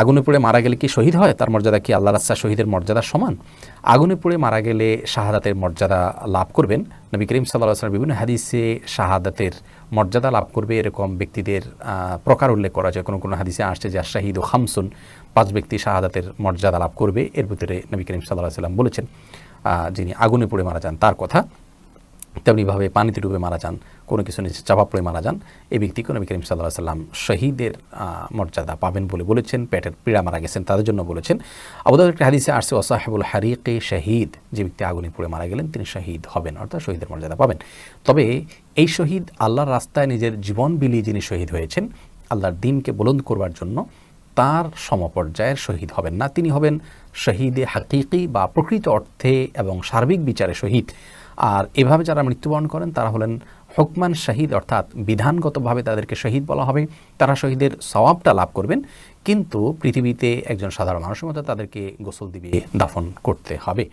আগুনে পুড়ে মারা গেলে কি শহীদ হয়? তার মর্যাদা কি আল্লাহ রাস্তা শহীদের মর্যাদা সমান? আগুনে পুড়ে মারা গেলে শাহাদাতের মর্যাদা লাভ করবেন? নবী করিম সাল্লাহ আসলাম বিভিন্ন হাদিসে শাহাদাতের মর্যাদা লাভ করবে এরকম ব্যক্তিদের প্রকার উল্লেখ করা যায়। কোনো কোনো হাদিসে আসছে যে শাহিদ ও খামসুন, পাঁচ ব্যক্তি শাহাদাতের মর্যাদা লাভ করবে। এর ভিতরে নবী করিম সাল্লাহ সাল্লাম বলেছেন যিনি আগুনে পুড়ে মারা যান, তার কথা। তেমনিভাবে পানিতে ডুবে মারা যান, কোনো কিছু নিচে চাপা পড়ে মারা যান, এই ব্যক্তিকে নবী করিম সাল্লাহ সাল্লাম শহীদের মর্যাদা পাবেন বলে বলেছেন, পেটের পীড়া মারা গেছেন তাদের জন্য বলেছেন। আবুদার একটা হাদিসে আসছে ওসাহেবুল হারিকে শহীদ, যে ব্যক্তি আগুনে পুড়ে মারা গেলেন তিনি শহীদ হবেন, অর্থাৎ শহীদের মর্যাদা পাবেন। তবে এই শহীদ আল্লাহর রাস্তায় নিজের জীবন বিলিয়ে যিনি শহীদ হয়েছেন, আল্লাহর দিনকে বুলন্দ করবার জন্য তার সমপর্যায়ের শহীদ হবেন না, তিনি হবেন শহীদে হাকিকি বা প্রকৃত অর্থে এবং সার্বিক বিচারে শহীদ। আর এভাবে যারা মৃত্যুবরণ করেন, তারা হলেন হুকমান শহীদ, অর্থাৎ বিধানগতভাবে তাদেরকে শহীদ বলা হবে। তারা শহীদের সওয়াবটা লাভ করবেন, কিন্তু পৃথিবীতে একজন সাধারণ মানুষের মতো তাদেরকে গোসল দিবে, দাফন করতে হবে।